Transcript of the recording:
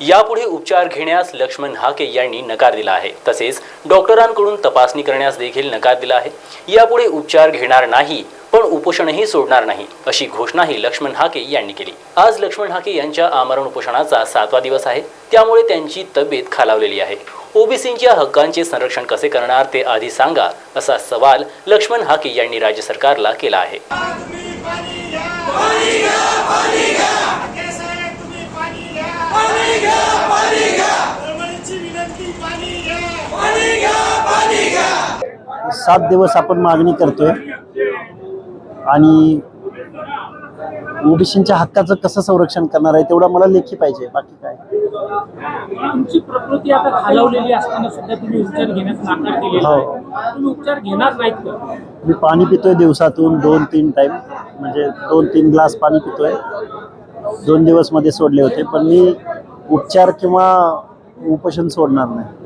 यापुढे उपचार घेण्यास लक्ष्मण हाके यांनी नकार दिला आहे. तसेच डॉक्टरांकडून तपासणी करण्यास देखील नकार दिला आहे. यापुढे उपचार घेणार नाही पण उपोषणही सोडणार नाही अशी घोषणाही लक्ष्मण हाके यांनी केली. आज लक्ष्मण हाके यांच्या आमरण उपोषणाचा सातवा दिवस आहे. त्यामुळे त्यांची तब्येत खालावलेली आहे. ओबीसींच्या हक्कांचे संरक्षण कसे करणार ते आधी सांगा असा सवाल लक्ष्मण हाके यांनी राज्य सरकारला केला आहे तुम्ही पाणी घ्या पाणी घ्या पाणी घ्या साहेब तुम्ही पाणी घ्या पाणी घ्या पाणी घ्या परभणीची विनंती पाणी घ्या पाणी घ्या पाणी घ्या सात दिवस आपण मागणी करतोय. आणि ओबीसीच्या हक्काचं कसं संरक्षण करणार आहे तेवढं मला लेखी पाहिजे. बाकी काय? तुमची प्रकृती आता खालावलेली असताना सुद्धा तुम्ही उपचार घेण्यास नाकार केलेला हो. आहे तुम्ही उपचार घेणार नाहीत का? मी पाणी पितोय दिवसातून दोन तीन टाईम म्हणजे दोन तीन ग्लास पाणी पितोय. दोन दिवसमध्ये सोडले होते. पण मी उपचार किंवा उपोषण सोडणार नाही.